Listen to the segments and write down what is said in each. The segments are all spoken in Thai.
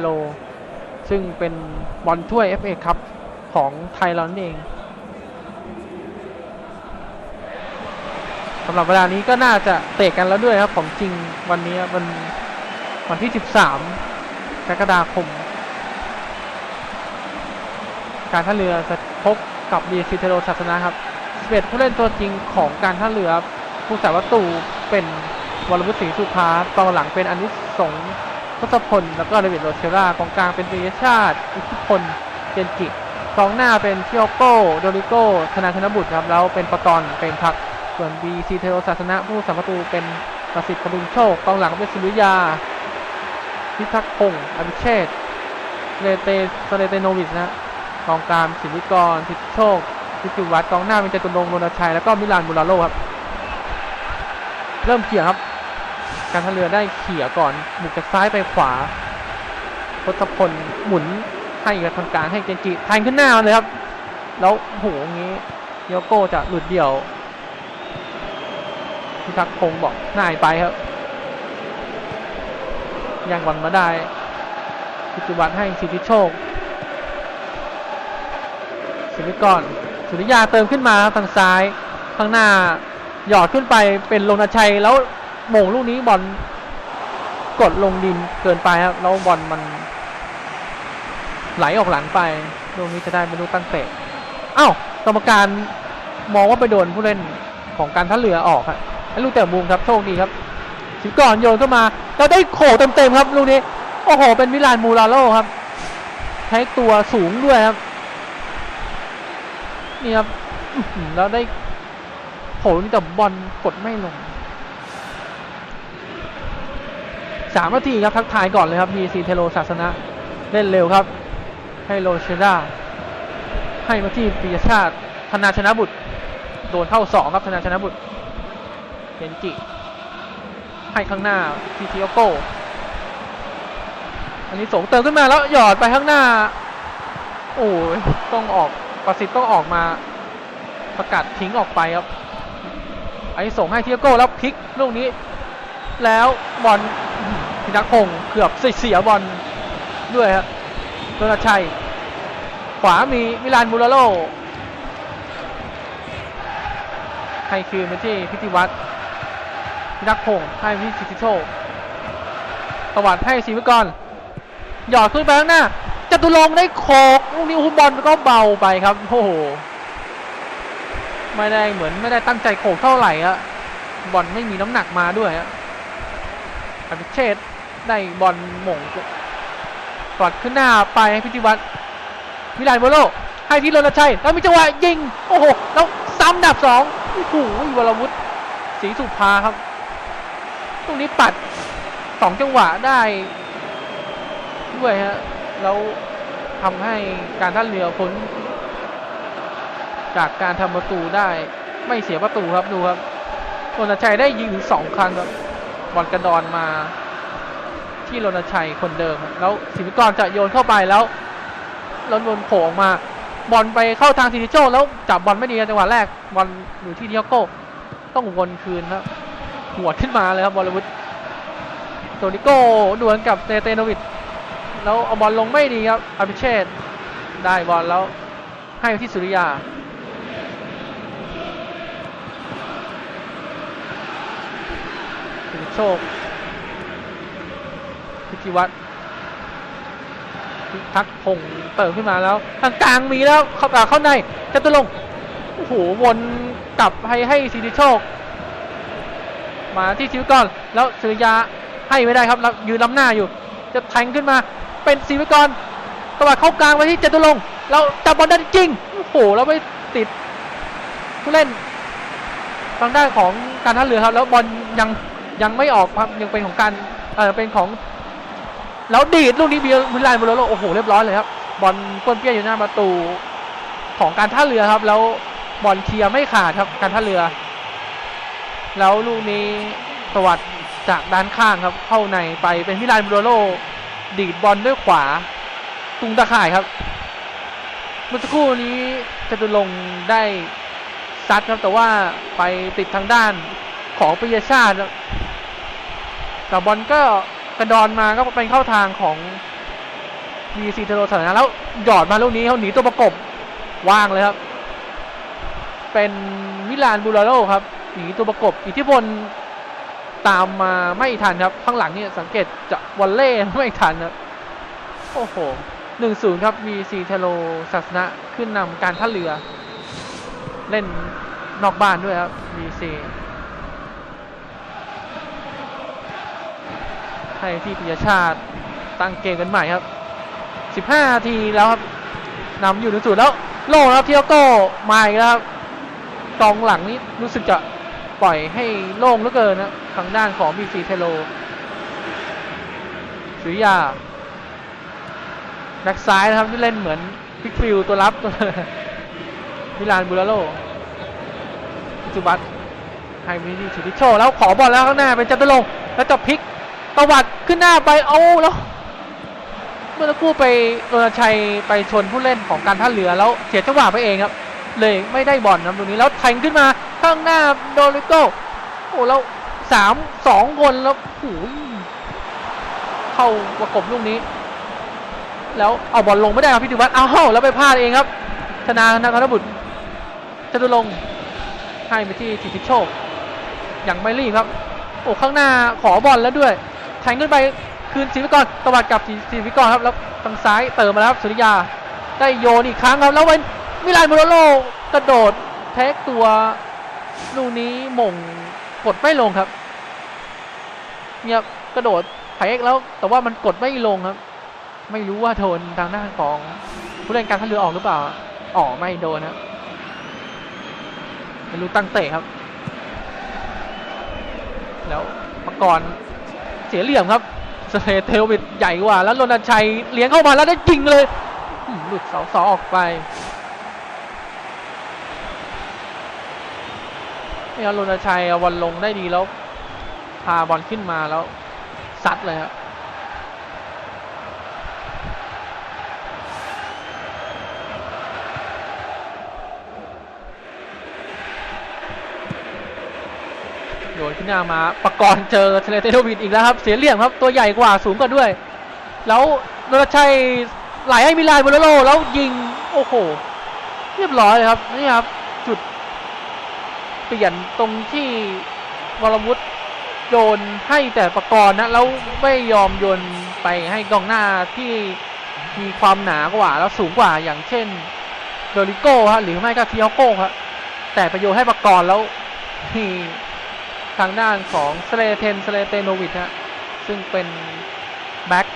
โล ซึ่งเป็นบอลถ้วย FA ครับของไทยเรานั่นเองสำหรับเวลานี้ก็น่าจะเตะกันแล้วด้วยครับ ของจริงวันนี้วันวันที่ 13กรกฎาคม การท่าเรือจะพบกับบีซีเทโรศาสนะครับ11ผู้เล่นตัวจริงของการท่าเรือผู้สาประตูเป็นวรวุฒิศรีสุภากองหลังเป็นอนิสส์ ทศพล แล้วก็เดวิดโรเชล่ากองกลางเป็นปิยชาติ อิทธิพล เจนกิกองหน้าเป็นเทียโก้โดริโก้ ธนาธนบุตรครับ แล้วเป็นปกรณ์เป็นพัก ส่วนบีซีเทโรศาสนะผู้สาประตูเป็นประสิทธิ์พดุงโชค กองหลังเป็นสุริยา พิทักษ์พงศ์อภิเชษเลเตสเลเตโนวิชนะกองกลางสิวิกรสิทธิโชคพิจิวัตรกองหน้าเป็นจตุรงค์รณชัย แล้วก็มิลานบูราโลครับ เริ่มเขี่ยครับ การท่าเรือได้เขี่ยก่อนหมุนจากซ้ายไปขวาทศพลหมุนให้กับทางกางให้เจนจิแทงขึ้นหน้าเลยครับ แล้วโหอย่างนี้โยโก้จะหลุดเดี่ยวพิทักษ์พงบอกง่ายไปครับ ยังบอลมาได้พิจิวัตรให้สิทธิโชคสิวิกรสุริยาเติมขึ้นมาทางซ้ายข้างหน้าหยอดขึ้นไปเป็นลงนาชัยแล้ว โมงลูกนี้บอลกดลงดินเกินไปครับแล้วบอลมัน ไหลออกหลังไปลูกนี้จะได้ไม่รู้ตั้งเตะอ้าวกรรมการมองว่าไปโดนผู้เล่นของการท่าเรือออกครับให้ลูกเตะมุมครับโชคดีครับสิก่อนโยนเข้ามาแล้วได้โขเต็มๆครับลูกนี้โอ้โหเป็นมิลานมูราโลครับใช้ตัวสูงด้วยครับนี่ครับแล้วได้โหนี่แต่บอลกดไม่ลง สามนาทีครับทักทายก่อนเลยครับ BC เทโลศาสนะเล่นเร็วครับ ให้โรเชด้าให้มาที่ปิยชาติธนาชนะบุตร โดนเข้าสองครับธนาชนะบุตรเคนจิให้ข้างหน้าทีทีโอโกอันนี้สงเติมขึ้นมาแล้วหยอดไปข้างหน้า โอ้ยต้องออกประสิทธิ์ต้องออกมาประกาศทิ้งออกไปครับไอ้ส่งให้เทียโก้แล้วพลิกลูกนี้ แล้วบอล พิทักษ์พงศ์เกือบเสียบอลด้วยครับโดนชัย ขวามีมิลานมูราโลให้คืนไปที่พิธิวัตรพิทักษ์พงศ์ให้ไปที่สิทธิโชคตวัดให้ศรีวิกรหยอดขึ้นไปข้างหน้าจตุรงได้โขกลูกนี้อุบอลก็เบาไปครับโอ้โหไม่ได้เหมือนไม่ได้ตั้งใจโขกเท่าไหร่อะบอลไม่มีน้ำหนักมาด้วยอะอภิเชษ ได้บอลหม่งกอดขึ้นหน้าไปให้พิธิวัตรวิลานโบโลให้ที่รณชัยแล้วมีจังหวะยิงโอ้โหแล้วซ้ำดับสองโอ้โหวรวุฒิศรีสุภาครับ ตรงนี้ปัดสองจังหวะได้ด้วยฮะแล้วทำให้การท่าเรือพ้นจากการทำประตูได้ไม่เสียประตูครับดูครับรณชัยได้ยิงถึงสองครั้งครับบอลกระดอนมา ที่รณชัยคนเดิมครับแล้วสิวิกรจะโยนเข้าไปแล้วแล้วนโผล่ออกมา บอลไปเข้าทางซิติโจแล้วจับบอลไม่ดีจังหวะแรกบอลอยู่ที่เดียโก้ต้องวนคืนครับหัวดขึ้นมาเลยครับบอลวุฒิโซนิโก้ดวลกับเตเตโนวิชแล้วเอาบอลลงไม่ดีครับอภิเชษได้บอลแล้วให้ที่สุริยาโชค ธิวัตรพิทักพงเติมขึ้นมาแล้วทางกลางมีแล้วเข้าอ่าเข้าในจตุรงโอ้โหวนกลับให้ให้สิริโชค มาที่ชีวิตก่อนแล้วสุริยาให้ไม่ได้ครับยืนล้ำหน้าอยู่ จะแทงขึ้นมาเป็นศรีวิกรตวัดเข้ากลางไปที่จตุรงค์แล้วจับบอลได้จริงโอ้โหแล้วไม่ติดผู้เล่นทางด้านของการท่าเรือครับ แล้วบอลยังยังไม่ออกครับยังเป็นของการเออเป็นของ แล้วดีดลูกนี้เบียร์วิลไลน์บุโรโลโอ้โหเรียบร้อยเลยครับบอลเปื้อนเปี้ยนอยู่หน้าประตูของการท่าเรือครับ แล้วบอลเคลียร์ไม่ขาดครับการท่าเรือ แล้วลูกนี้ตวัสดจากด้านข้างครับ เข้าในไปเป็นวิลไลน์บุโรโลดีดบอลด้วยขวาตุงตะข่ายครับเมื่อสักครู่นี้จตุรงได้ซัดครับแต่ว่าไปติดทางด้านของปิยชาติแต่บอลก็ กระดอนมาก็เป็นเข้าทางของมีซีเทโรสถานะแล้วหยอดมาลูกนี้เขาหนีตัวประกบว่างเลยครับ เป็นมิลานบูราโลครับหนีตัวประกบอิทธิพลตามมาไม่ทันครับ ข้างหลังเนี่ยสังเกตจะวอลเล่ไม่ทันครับโอ้โหหนึ่งศูนย์ครับมีซีเทโรศาสนะขึ้นนำการท่าเรือ เล่นนอกบ้านด้วยครับมีซี ให้ที่ปิยชาติตั้งเกมกันใหม่ครับ 15 นาทีแล้วครับนำอยู่หนึ่งศูนย์แล้วโล่งแล้วเทียโก้มาอีกแล้วครับกองหลังนี้รู้สึกจะปล่อยให้โล่งเหลือเกินนะทางด้านของบีซีเทโลสุริยาแบ็กซ้ายนะครับที่เล่นเหมือนพิกฟิลตัวรับตัวมิลานบูราโลปัจจุบันให้มินิชูติโชแล้วขอบอลแล้วข้างหน้าเป็นจัตุรงแล้วจะพลิก ตวัดขึ้นหน้าไปเอาแล้วเมื่อสักครู่ไปรณชัยไปชนผู้เล่นของการท่าเรือแล้วเสียจังหวะไปเองครับ เลยไม่ได้บอลนะตรงนี้แล้วแทงขึ้นมาข้างหน้าโดริโก้โอ้แล้วสามสองคนแล้วโอ้ยเข้าประกบลูกนี้ แล้วเอาบอลลงไม่ได้ครับพิธีวัฒน์เอาเข้าแล้วไปพลาดเองครับธนาธนาคารบุตรจตุรงให้ไปที่สิทธิโชคยังไม่รีบครับ โอ้ข้างหน้าขอบอลแล้วด้วย แทงขึ้นไปคืนศรีวิกรตวัดกับศรีศรีวิกรครับแล้วทางซ้ายเติมมาแล้วครับสุริยาได้โยนอีกครั้งครับแล้วเป็นมิลานมูโรโลกระโดดเทคตัวลูกนี้หม่งกดไม่ลงครับเนี่ยกระโดดไถเอกแล้วแต่ว่ามันกดไม่ลงครับ ไม่รู้ว่าโดนทางด้าของผู้เล่นการท่าเรือออกหรือเปล่าอ๋อไม่โดนครับไม่รู้ตั้งเตะครับ แล้วปกรณ์ สียเหลี่ยมครับสเตเทลวิดใหญ่กว่า แล้วรนัลชัยเลี้ยงเข้ามาแล้วได้จริงเลยหลุดเสาสอออกไปนี่ยรับโรนัลชัยเอาบอลลงได้ดีแล้ว พาบอลขึ้นมาแล้วซัดเลยครับ โยนขึ้นหน้ามาประกรณ์เจอเทเลเตโดวิดอีกแล้วครับ เสียเหลี่ยมครับ ตัวใหญ่กว่าสูงกว่าด้วย แล้วนรชัยไหลให้มิลานบโลโลแล้วยิง โอ้โห เรียบร้อยเลยครับ นี่ครับ จุด เปลี่ยนตรงที่วรวุฒิโยนให้แต่ประกรณ์นะ แล้วไม่ยอมโยนไปให้กองหน้าที่มีความหนากว่า แล้วสูงกว่าอย่างเช่นโดริโก้ฮะหรือไม่ก็ทิอาโก้ครับแต่ประโยชน์ให้ประกรณ์แล้วที่ ทางด้านของสเลเทนสเลเตโนวิชฮะซึ่งเป็นแบ็ค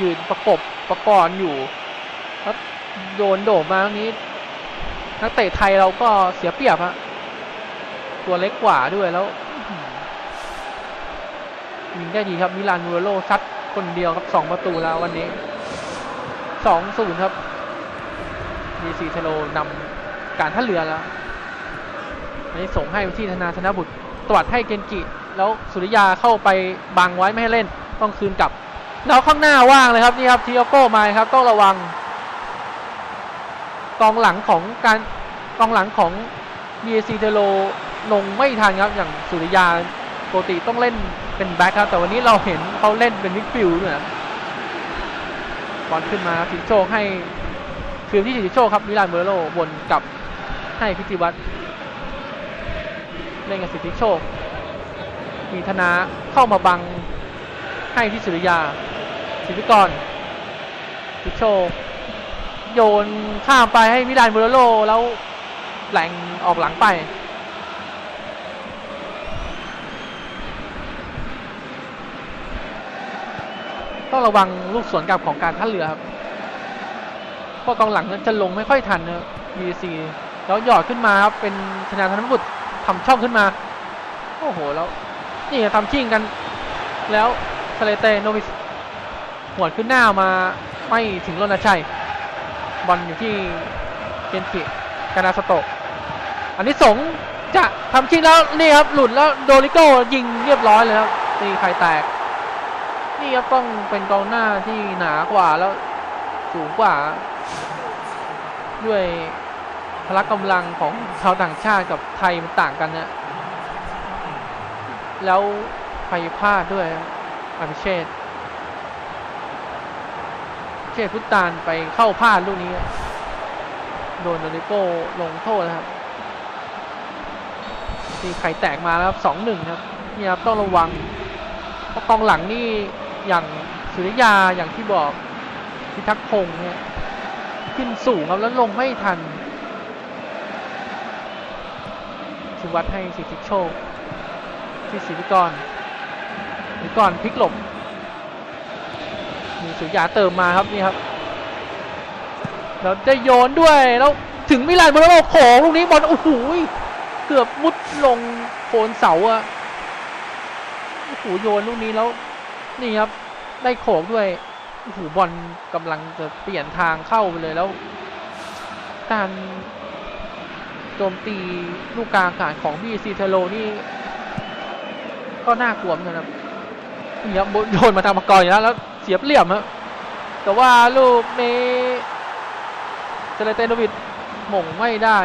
ยืนประกบประกรณ์อยู่แล้วโดนโด่มาตรงนี้นักเตะไทยเราก็เสียเปรียบฮะตัวเล็กกว่าด้วยแล้วยิงได้ดีครับมิลานมูโรโลซัดคนเดียวครับสองประตูแล้ววันนี้สองศูนย์ครับดีซีเทโลนำการท่าเรือแล้วอันนี้ส่งให้ที่ธนาธนบุตร ตวัดให้เกนกิแล้วสุริยาเข้าไปบังไว้ไม่ให้เล่นต้องคืนกลับแล้วข้างหน้าว่างเลยครับนี่ครับทีโอโก้มาครับต้องระวัง กองหลังของการกองหลังของ b ี c เทโลลงไม่ทันครับอย่างสุริยาปกติต้องเล่นเป็นแบ็คครับ แต่วันนี้เราเห็นเขาเล่นเป็นมิดฟิลด์ด้วยบอลขึ้นมาสิทธิโชคให้ฟิลที่สิติโชคครับมิลานเบอร์โลวนกลับให้พิธีวัตร เล่นกับสิทธิโชค มีธนาเข้ามาบังให้ที่สุริยาสิทธิกรสิทธิโชค โยนข้ามไปให้มิลานบูโรโลแล้วแหลงออกหลังไปต้องระวังลูกสวนกลับของการท่าเรือครับเพราะกองหลังนั้นจะลงไม่ค่อยทันนะครับ BC แล้วหยอดขึ้นมาครับเป็นธนาธนบุตร ทำช่องขึ้นมา โอ้โห แล้ว นี่ทำชิ่งกัน แล้วสเลเตโนวิสหวดขึ้นหน้ามาไม่ถึงรนาชัยบอลอยู่ที่เกนกิกานาสโตะอันนี้สงจะทำชิ่งแล้วนี่ครับหลุดแล้วโดริโก้ยิงเรียบร้อยเลยครับตีไข่แตก นี่ครับต้องเป็นกองหน้าที่หนากว่าแล้วสูงกว่าด้วย พละกำลังของชาวต่างชาติกับไทยมันต่างกันนะแล้วไฟพลาดด้วยอภิเชษเชษพุตตานไปเข้าพลาดลูกนี้ โดนโดริโก้ลงโทษนะครับทีไข่แตกมาแล้วครับสองหนึ่งครับนี่ครับต้องระวังเพราะกองหลังนี่อย่างสุริยาอย่างที่บอกพิทักษ์พงษ์เนี่ยขึ้นสูงครับแล้วลงไม่ทัน ชิวัตให้สิทธิโชค ที่ศิริกรศิริกรพลิกหลบมีสุริยาเติมมาครับนี่ครับแล้วได้โยนด้วยแล้วถึงมิลานบอลโลโขงลูกนี้บอลโอ้โหเกือบมุดลงโคนเสาอะโอ้โหโยนลูกนี้แล้ว นี่ครับ ได้โขงด้วยโอ้โหบอลกำลังจะเปลี่ยนทางเข้าไปเลยแล้ว การ โจมตีลูกกลางอากาศของบีซีเทโลนี่ ก็น่ากลัวเหมือนกันครับนี่ครับโยนมาทางมากรอยู่แล้วแล้วเสียบเหลี่ยมครับแต่ว่าลูกนี้เซเลเตโนวิดหม่งไม่ได้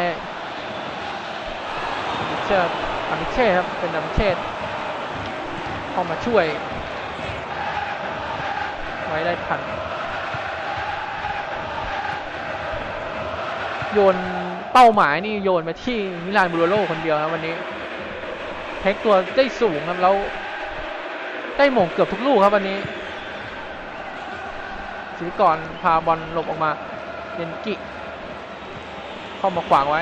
เชษอามิเช่ครับเป็นอามิเช่เข้ามาช่วย ไว้ได้ทันโยน เป้าหมายนี่โยนมาที่มิลานบูโรโลคนเดียวนะวันนี้เทคตัวได้สูงครับแล้วได้หม่งเกือบทุกลูกครับวันนี้ศิริกรพาบอลหลบออกมาเยนกิ เข้ามาขวางไว้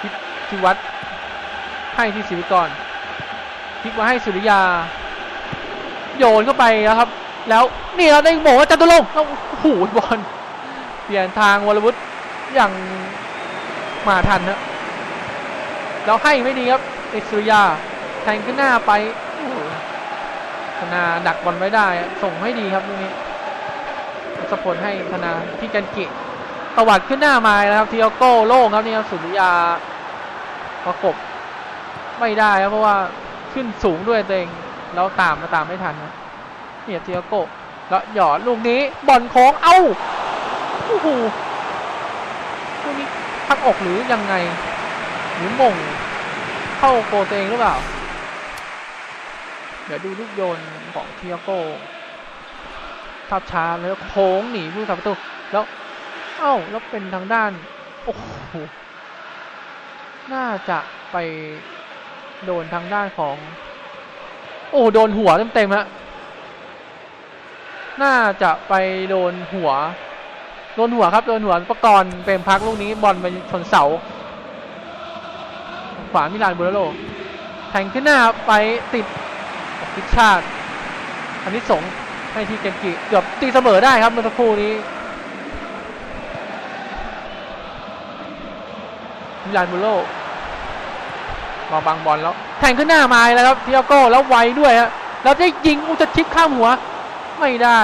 พิพิวัตให้ที่ศิริกรพลิกมาให้สุริยา โยนเข้าไปนะครับ แล้วนี่เราได้หมว่าจตุรงค์แล้วโอ้โหบอลเปลี่ยนทางวรวุฒิอย่าง มาทันนะแล้วให้ไม่ดีครับเอกสุริยาแทงขึ้นหน้าไปธนาดักบอลไว้ได้ ส่งให้ดีครับลูกนี้สปอร์ให้ธนาที่กันกิตวัดขึ้นหน้ามานะครับทีโอโก้โล่งครับนี่ครับสุริยาประกบไม่ได้ครับเพราะว่าขึ้นสูงด้วยตัวเองแล้วตามมาตามไม่ทันนะเนี่ยทีโอโก้แล้วหยอดลูกนี้บอลโค้งเอ้าโอ้โห พักอกหรือยังไงหรือหม่งเข้าโกตัวเองหรือเปล่า เดี๋ยวดูลูกโยนของเทีโอโก้ภาพช้าแล้วโค้งหนีผู้สาประตูแล้ว เอ้าแล้วเป็นทางด้าน โอ้โห น่าจะไปโดนทางด้านของ โอ้โดนหัวเต็มๆฮะน่าจะไปโดนหัว โดนหัวครับโดนหัวประกรณ์เป็นพักลูกนี้บอลไปชนเสา ขวามิลานบูรโลแทงขึ้นหน้าไปติดพิชชาติอันนี้สงให้ที่เกมกิเกือบตีเสมอได้ครับเมื่อสักครู่นี้มิลานบูโรมาบังบอลแล้ว แทงขึ้นหน้ามาแล้วครับเทียโก้แล้วไวด้วยฮะแล้วได้ยิงอุจะชิปข้ามหัว ไม่ได้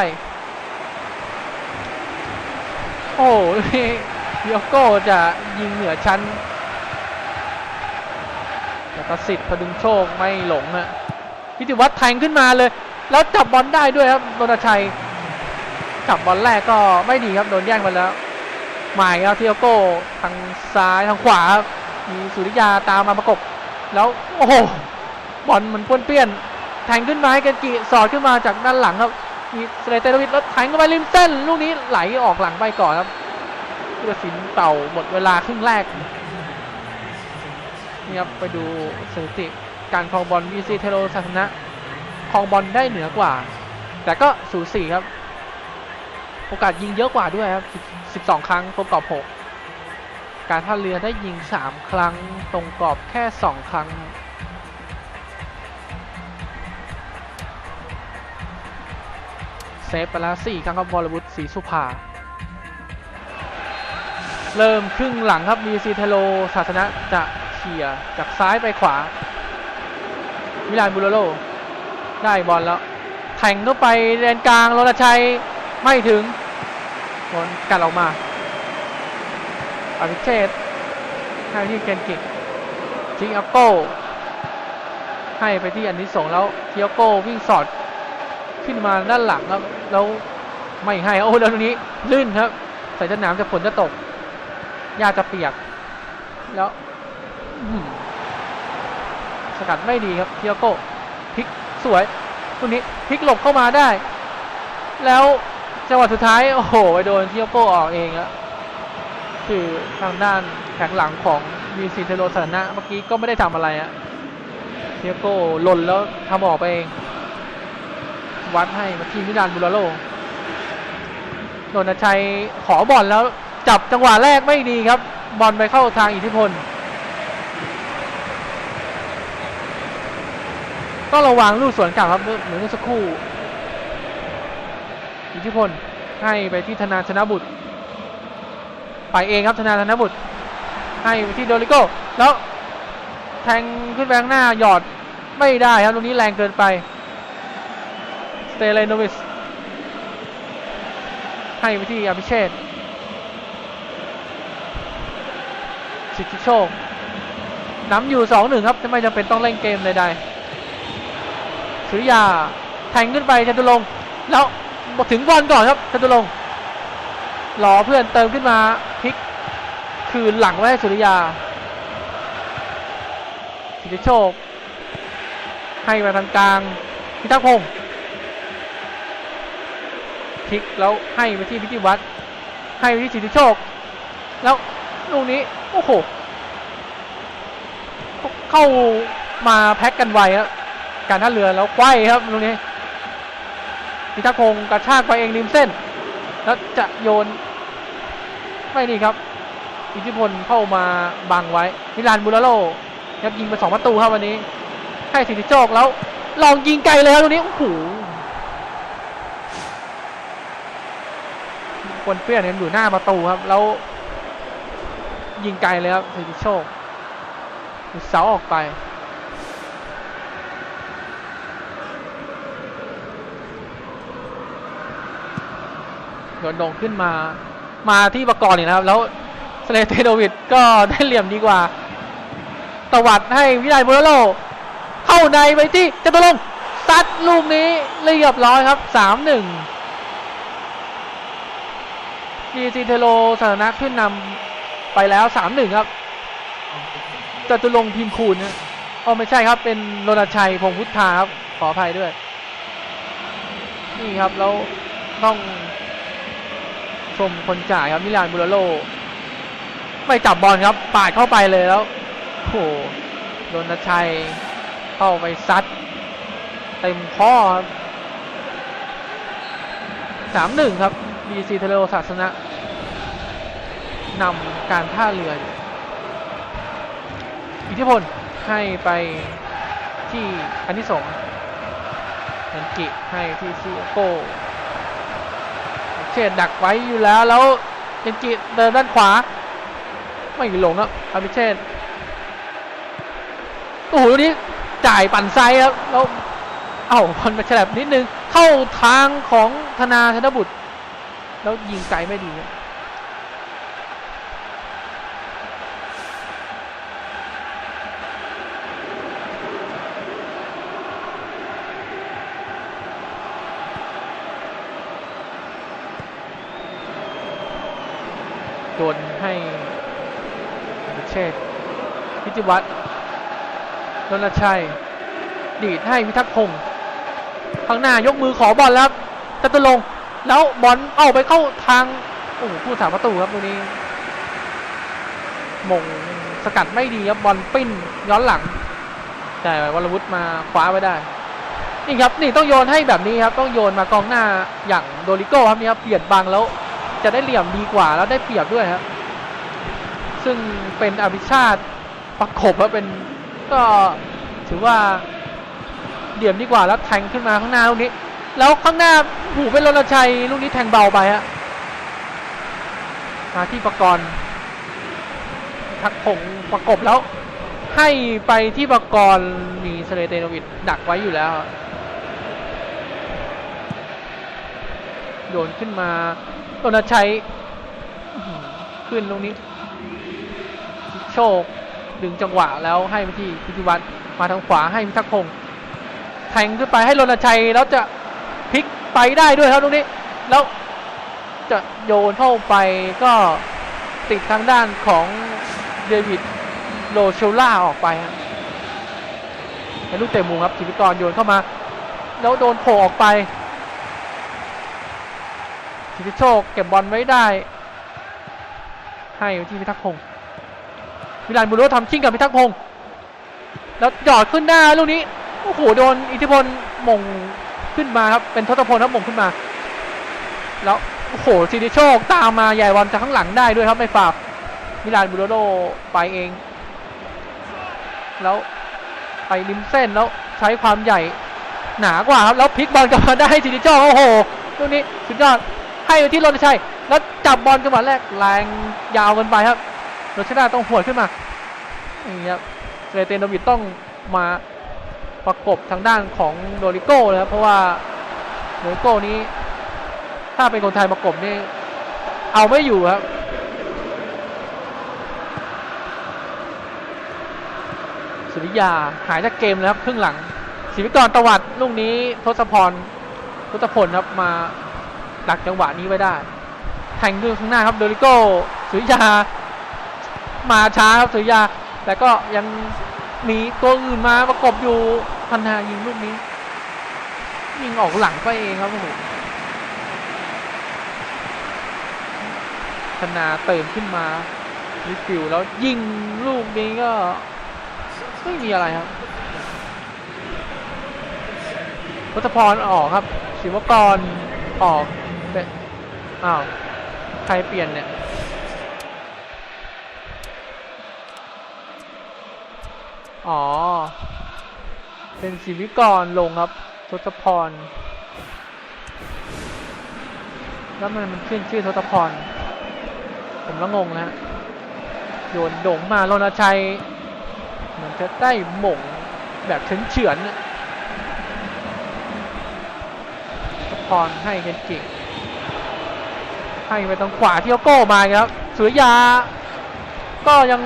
โอ้เทียโก้จะยิงเหนือชั้นแล้วก็สิทธิ์พดุงโชคไม่หลงอะพิติวัตรแทงขึ้นมาเลย แล้วจับบอลได้ด้วยครับโดนชัยจับบอลแรกก็ไม่ดีครับโดนแย่งไปแล้วหมายครับเทียโก้ทางซ้ายทางขวาครับมีสุริยาตามมาประกบแล้วโอ้โหบอลมันป้วนเปี้ยนแทงขึ้นมาให้กันกิสอดขึ้นมาจากด้านหลังครับ มีสเลเตอร์วิทแล้วแทงเข้าไปริมเส้น ลูกนี้ไหลออกหลังไปก่อนครับผู้ตัดสินเป่าหมดเวลาครึ่งแรกนี่ครับไปดูสถิติการครองบอล VC เทโรศานะครองบอลได้เหนือกว่า แต่ก็สูสีครับ โอกาสยิงเยอะกว่าด้วยครับ 12 ครั้งตรงกรอบ 6 การท่าเรือได้ยิง 3 ครั้ง ตรงกรอบแค่ 2 ครั้ง ซฟไปแล้ว4ครั้งครับวอลวุฒิศรีสุภา เริ่มครึ่งหลังครับ VC เทโลศาสนะจะเขี่ยจากซ้ายไปขวามิลานบูโรโลได้บอลแล้วแทงเข้าไปแดนกลางโรนชัยไม่ถึงบอลกัดออกมาอาริเชตให้ที่เกนกิจิงอัปโก้ให้ไปที่อันนี้ส่งแล้วเทียโก้วิ่งสอด ขึ้นมาด้านหลังครับแล้วไม่ให้โอ้แล้วตรงนี้ลื่นครับใส่สนามจะฝนจะตกหญ้าจะเปียก แล้วสกัดไม่ดีครับเทียโก้พลิกสวยตรงนี้พลิกหลบเข้ามาได้ แล้วจังหวะสุดท้ายโอ้โหไปโดนเทียโก้ออกเองแล้วคือทางด้านแผงหลังของมีซินเทโรสานะเมื่อกี้ก็ไม่ได้ทำอะไรอะเทียโก้หล่นแล้วทำออกไปเอง วัดให้มาที่มิลานบูราโลโดนชัยขอบอลแล้วจับจังหวะแรกไม่ดีครับ บอลไปเข้าทางอิทธิพล ต้องระวังลูกสวนกลับครับเหมือนเมื่อสักครู่ อิทธิพลให้ไปที่ธนาชนะบุตร ไปเองครับธนาธนบุตร ให้ไปที่โดริโก้แล้วแทงขึ้นไปข้างหน้าหยอดไม่ได้ครับตรงนี้แรงเกินไป เตเลโนวิส ให้ไปที่อภิเชษฐ์สิทธิโชคนำอยู่ 2-1 ครับจะไม่จำเป็นต้องเล่นเกมใดๆสุริยาแทงขึ้นไปจตุรงแล้วถึงบอลก่อนครับจตุรงค์รอเพื่อนเติมขึ้นมาพลิกคืนหลังไว้ให้สุริยาสิทธิโชค ให้มาทางกลางพิทักษ์พงศ์ ลิกแล้วให้ไปที่พิธิวัตรให้ไปที่สิทธิโชค แล้วลูกนี้โอ้โหเข้ามาแพ็กกันไวครับการท่าเรือแล้วไขว้ครับลูกนี้พิทักษ์พงศ์กระชากไปเองริมเส้น แล้วจะโยนไม่นี่ครับ อิทธิพลเข้ามาบังไว้มิลานบูราโลครับยิงไปสองประตูครับวันนี้ ให้สิทธิโชคแล้วลองยิงไกลเลยครับตรงนี้โอ้โห คนเปี้ยนอยู่หน้าประตูครับ แล้ว ยิงไกลเลยครับสิทธิโชคเสาออกไปโดนดงขึ้นมา มาที่ประกรณ์อีกนะครับ แล้วสเลเตโดวิดก็ได้เหลี่ยมดีกว่า ตวัดให้วิไลโบโลโลเข้าในไปที่จตุรงซัดลูกนี้เรียบร้อยครับ3-1 ดีซีเทโลสถานะขึ้นนำไปแล้ว3-1ครับจตุรงพิมพ์คูณนะอ๋อไม่ใช่ครับ เป็นโรนชัยพงพุทธาครับขออภัยด้วย นี่ครับแล้วต้องชมคนจ่ายครับมิลานบูรโล ไม่จับบอลครับปาดเข้าไปเลยแล้วโอ้โหโดนชชัยเข้าไปซัดเต็มข้อครับสามหนึ่งครับ บีซีเทเลโอศาสนะนำการท่าเรือ อิทธิพลให้ไปที่อันที่สองนันกิให้ที่ซิโก้เชดดักไว้อยู่แล้วแล้วเจนจิเดินด้านขวา ไม่หลงครับอาพิเชษโอ้โหลูกนี้จ่ายปั่นไซครับแล้วเอ้าบอลมาฉลับนิดนึง เข้าทางของธนาธนบุตร แล้วยิงไกลไม่ดีโดนให้พิเชษพิจิวัตรนนทชัย ดีดให้พิทักษ์พงศ์ข้างหน้ายกมือขอบอลแล้วจตุรง แล้วบอลเอาไปเข้าทางโอ้โหผู้สาประตูครับตรงนี้มงสกัดไม่ดีครับบอลปิ้นย้อนหลังแต่วรวุฒิมาคว้าไว้ได้นี่ครับนี่ต้องโยนให้แบบนี้ครับต้องโยนมากองหน้าอย่างโดริโก้ครับนี่ครับเปลี่ยนบังแล้วจะได้เหลี่ยมดีกว่าแล้วได้เปรียบด้วยครับซึ่งเป็นอภิชาติประกบแล้วเป็นก็ถือว่าเหลี่ยมดีกว่าแล้วแทงขึ้นมาข้างหน้าลูกนี้ แล้วข้างหน้าหูเป็นรณชัยลูกนี้แทงเบาไปฮะมาที่ประกรณ์ทักพงประกบแล้ว ให้ไปที่ประกรณ์มีเซเลเตโนวิดดักไว้อยู่แล้วโยนขึ้นมารณชัยขึ้นตรงนี้ โชคดึงจังหวะแล้วให้ไปที่พิธิวัตรมาทางขวาให้พิทักษ์พงศ์แทงขึ้นไปให้รณชัยแล้วจะ พลิกไปได้ด้วยครับตรงนี้ แล้วจะโยนเข้าไปก็ติดทางด้านของเดวิดโลเชลล่าออกไปฮะเป็นลูกเตะมุมครับธิตกรโยนเข้ามา แล้วโดนโผล่ออกไปสิทธิโชคเก็บบอลไว้ได้ ให้ที่พิทักษ์พงศ์มิลานบูโรทำชิ่งกับพิทักษ์พงศ์แล้วหยอดขึ้นหน้าลูกนี้โอ้โหโดนอิทธิพลมง ขึ้นมาครับ เป็นทศพลครับมงขึ้นมา แล้วโอ้โหสิทธิโชคตามมาใหญ่บอลจากข้างหลังได้ด้วยครับไม่ฝากมิลานบูโรไปเอง แล้วไปริมเส้นแล้วใช้ความใหญ่หนากว่าครับแล้วพลิกบอลกลับมาได้สิทธิโชคโอ้โหลูกนี้สุดยอดให้ไปที่รณชัยแล้วจับบอลจังหวะแรกแรงยาวกันไปครับรชดาต้องหวดขึ้นมาอย่างเงี้ยเรเตนโดวิดต้องมา ประกบทางด้านของโดริโก้นะครับเพราะว่าโดริโก้นี้ ถ้าเป็นคนไทยประกบนี่เอาไม่อยู่ครับสุริยาหายจากเกมแล้วครับครึ่งหลังศิวิกรตวัดลูกนี้ทศพรทศพลครับมาดักจังหวะนี้ไว้ได้แทงด้วยข้างหน้าครับโดริโก้สุริยา มาช้าครับสุริยาแต่ก็ยัง มีตัวอื่นมาประกบอยู่พันนายิงลูกนี้ ยิงออกหลังไปเองครับโอ้โหพันาเติมขึ้นมาลิฟิวแล้วยิงลูกนี้ก็ไม่มีอะไรครับพุทธพรออกครับ ศิวกรออกเป็นอ้าว ใครเปลี่ยนเนี่ย อ๋อ เป็นศิวิกรลงครับทศพร แล้วมันมันขึ้นชื่อทศพร ผมละงงนะฮะโยนโด่งมารณชัย เหมือนจะได้หม่งแบบเฉือนๆน่ะทศพรให้เกนจิให้ไปตรงขวาที่โอโก้มาครับสุริยา ก็ยัง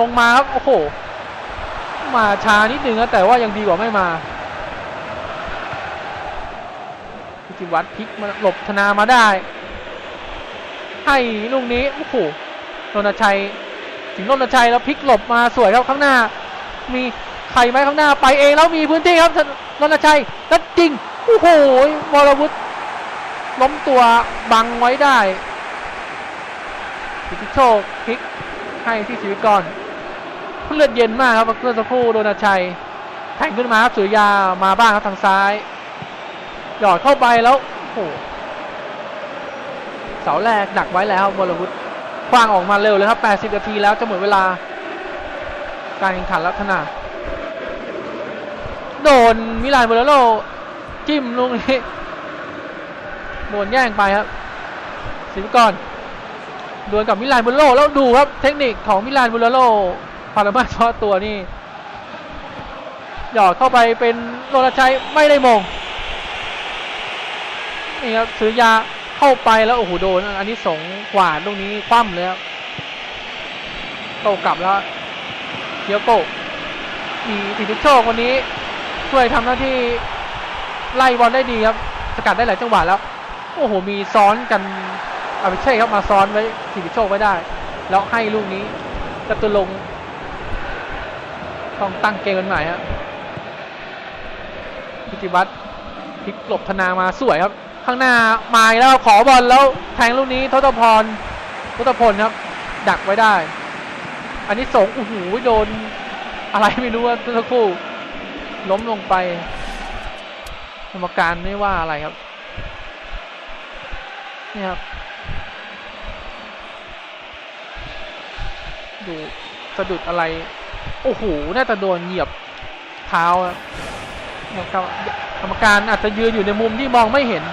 ลงมาครับ โอ้โห มาช้านิดนึงนะแต่ว่ายังดีกว่าไม่มาพิจิวัตรพลิกมาหลบธนามาได้ ให้ลูกนี้โอ้โหรณชัยถึงรณชัยแล้วพลิกหลบมาสวยครับข้างหน้า มีใครไหมข้างหน้าไปเองแล้วมีพื้นที่ครับรณชัยแล้วจริงโอ้โหวรวุฒิล้มตัวบังไว้ได้สิทธิโชคพลิกให้ที่ชีวิตก่อน เลือดเย็นมากครับเมื่อสักครู่โดนาชัยแทงขึ้นมาครับสุริยามาบ้างครับทางซ้าย หยอดเข้าไปแล้วโอ้เสาแรกดักไว้แล้วบวรวุฒิคว้างออกมาเร็วเลยครับ 80 นาทีแล้วจะหมดเวลา การแข่งขันลักษณะโดนมิลานเบอร์โลจิ้มลูกนี้โดนแย่งไปครับสิบกรดวลกับมิลานบอร์โลแล้วดูครับเทคนิคของมิลานบอร์โล พารามาเฉพาะตัวนี่หยอดเข้าไปเป็นโรนชัยไม่ได้มงนี่ครับสุริยาเข้าไปแล้วโอ้โหโดนอันนี้สงกวาดตรงนี้คว่ำเลยครับโตกลับแล้วเกียวโกมีติดโชคคนนี้ช่วยทำหน้าที่ไล่บอลได้ดีครับ สกัดได้หลายจังหวะแล้ว โอ้โห มีซ้อนกันอาไปใช่ครับมาซ้อนไว้สิทธิโชคไว้ได้ แล้วให้ลูกนี้จตุลง ต้องตั้งเกมกันใหม่ครับพิจิวัตรพลิกหลบธนามาสวยครับ ข้างหน้ามาแล้วขอบอลแล้วแทงลูกนี้ทศพรทศพลครับ ดักไว้ได้ อันนี้สงโอ้โหโดน อะไรไม่รู้ว่าสักครู่ ล้มลงไปกรรมการไม่ว่าอะไรครับนี่ครับดูสะดุดอะไร โอ้โห น่าจะโดนเหยียบเท้าครับกรรมการอาจจะยืนอยู่ในมุมที่มองไม่เห็น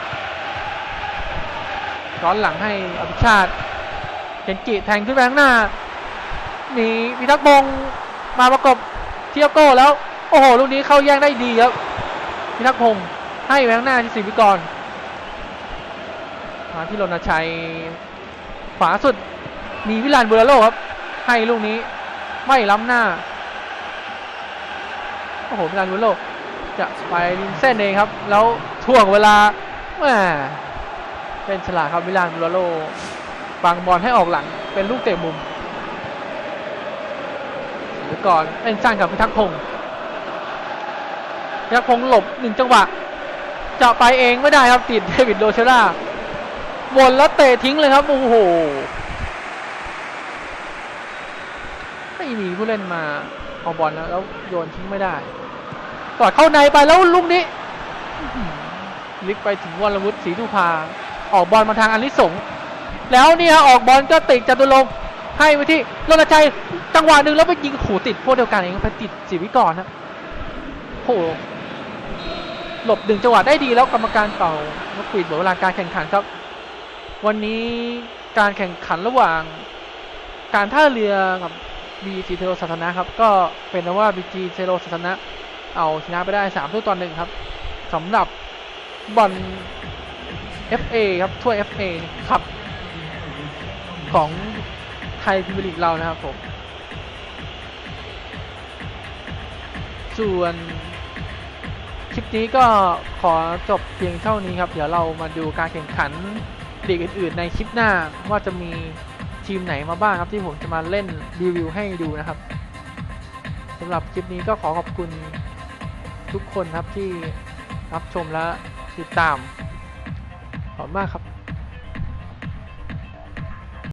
ร้อนหลังให้อภิชาติเกนจิแทงขึ้นไปข้างหน้า มีพิทักษ์บงศ์มาประกบเทียโก้แล้ว โอ้โห ลูกนี้เข้าแย่งได้ดีครับพิทักษ์พงศ์ให้ไปข้างหน้าที่สิวิกรมาที่รณชัยขวาสุดมีวิลานบอร์โลครับ ให้ลูกนี้ไม่ล้ำหน้า โอ้โหวิลานบอร์โลจะไปริมเส้นเองครับ แล้วช่วงเวลาแหมเป็นฉลาดครับวิลานบอร์โลบังบอลให้ออกหลังเป็นลูกเตะมุมหรือก่อนเล่นสั้นกับพิทักษ์พงศ์พิทักษ์พงศ์หลบหนึ่งจังหวะ จะไปเองไม่ได้ครับติดเดวิดโดเชล่าวนแล้วเตะทิ้งเลยครับโอ้โหไม่มีผู้เล่นมาเอาบอลแล้วแล้วโยนทิ้งไม่ได้ กอดเข้าในไปแล้วลูกนี้ลิกไปถึงวรวุฒิศรีทุพาออกบอลมาทางอนิสงแล้วเนี่ยออกบอลก็ติดจตุรงให้ไปที่รณชัยจังหวะหนึ่งแล้วไปยิงขู่ติดพวกเดียวกันเองไปติดสีวิกรนะโอ้โหหลบดึงจังหวะได้ดีแล้วกรรมการเป่านกหวีดหมดเวลาการแข่งขันครับ วันนี้การแข่งขันระหว่าง การท่าเรือกับบีจีเทโรศาสนะครับ ก็เป็นนะว่าบีจีเทโรศาสนะ เอาชนะไปได้3ามลูกต่อหนึ่งครับสำหรับบอล FA ครับถ้วย FA ครับของไทยพรีเมียร์ลีกเรานะครับผม ส่วนคลิปนี้ก็ขอจบเพียงเท่านี้ครับ เดี๋ยวเรามาดูการแข่งขันลีกอื่น ๆ ในคลิปหน้าว่าจะมีทีมไหนมาบ้างครับที่ผมจะมาเล่นรีวิวให้ดูนะครับสำหรับคลิปนี้ก็ขอขอบคุณ ทุกคนครับที่รับชมและติดตามขอบคุณมากครับ